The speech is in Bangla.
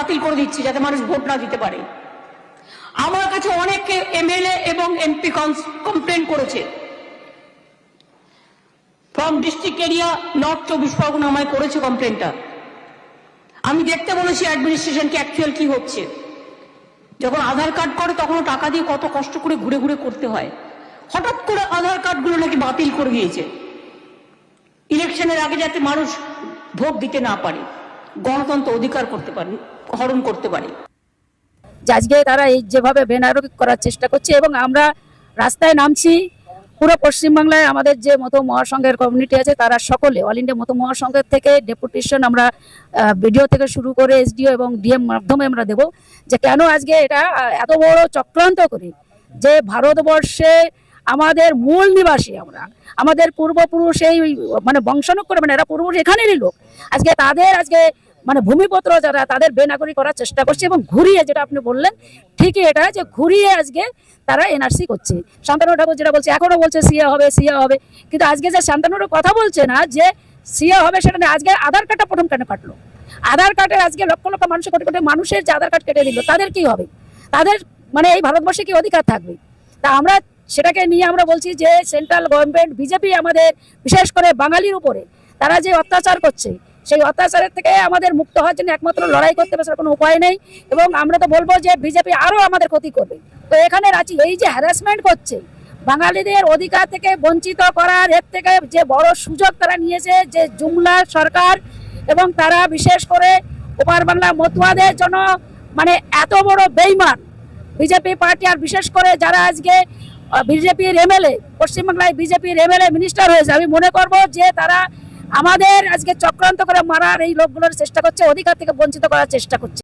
বাতিল করে দিচ্ছে যাতে মানুষ ভোট না দিতে পারে। আমার কাছে অনেকে এমএলএ এবং এমপি কমপ্লেন করেছে। ফ্রম ডিস্ট্রিক্ট এরিয়া নর্থ চব্বিশ পরগনা আমায় করেছে কমপ্লেনটা আমি দেখতে বলেছি অ্যাডমিনিস্ট্রেশনকে অ্যাকচুয়াল কি হচ্ছে। যখন আধার কার্ড করে তখন টাকা দিয়ে কত কষ্ট করে ঘুরে ঘুরে করতে হয়। হঠাৎ করে আধার কার্ডগুলো নাকি বাতিল করে দিয়েছে। ইলেকশনের আগে যাতে মানুষ ভোট দিতে না পারে। গণতন্ত্র অধিকার করতে পারে, হরণ করতে পারে। আজকে তারা এই যেভাবে বেনারকি করার চেষ্টা করছে এবং আমরা রাস্তায় নামছি, পুরো পশ্চিমবাংলায় আমাদের যে মতো মহাসংঘের কমিউনিটি আছে, তারা সকলে অল ইন্ডিয়া মতো মহাসংঘের থেকে ডেপুটেশন আমরা ভিডিও থেকে শুরু করে এসডিও এবং ডিএম মাধ্যমে আমরা দেব যে কেন আজকে এটা এত বড় চক্রান্ত করে যে ভারতবর্ষে আমাদের মূল নিবাসী আমরা। আমাদের পূর্বপুরুষ এই মানে বংশাণু করে মানে এরা পূর্বপুরুষ এখানেরই লোক। আজকে তাদের, আজকে মানে ভূমিপত্র যারা তাদের বেনাগরি করার চেষ্টা করছে এবং ঘুরিয়ে, যেটা আপনি বললেন, ঠিকই এটা যে ঘুরিয়ে আজকে তারা এনআরসি করছে। শান্তানু ঠাকুর যেটা বলছে, এখনও বলছে সিয়া হবে সিয়া হবে। কিন্তু আজকে যে শান্তানুর কথা বলছে না, যে সিয়া হবে সেটা না, আজকে আধার কার্ডটা প্রথম কেন কাটলো? আধার কার্ডের আজকে লক্ষ লক্ষ মানুষের কোটি কোটি মানুষের যে আধার কার্ড কেটে দিল, তাদের কি হবে? তাদের মানে এই ভারতবর্ষে কি অধিকার থাকবে? তা আমরা সেটাকে নিয়ে আমরা বলছি যে সেন্ট্রাল গভর্নমেন্ট, বিজেপি আমাদের বিশেষ করে বাঙালির উপরে তারা যে অত্যাচার করছে, সেই অত্যাচারের থেকে আমাদের মুক্ত হওয়ার জন্য একমাত্র লড়াই করতে পারছে কোনো উপায় নেই এবং আমরা তো বলব যে বিজেপি আরও আমাদের ক্ষতি করবে। তো এখানে রাঁচি এই যে হ্যারাসমেন্ট করছে, বাঙালিদের অধিকার থেকে বঞ্চিত করার এর থেকে যে বড় সুযোগ তারা নিয়েছে যে জুমলা সরকার এবং তারা বিশেষ করে ওপার বাংলা মতুয়াদের জন্য মানে এত বড় বেইমান। বিজেপি পার্টি আর বিশেষ করে যারা আজকে বিজেপির এমএলএ, পশ্চিমবাংলায় বিজেপির এমএলএ মিনিস্টার হয়েছে। আমি মনে করব যে তারা আমাদের আজকে চক্রান্ত করে মারার এই লোকগুলোর চেষ্টা করছে, অধিকার থেকে বঞ্চিত করার চেষ্টা করছে।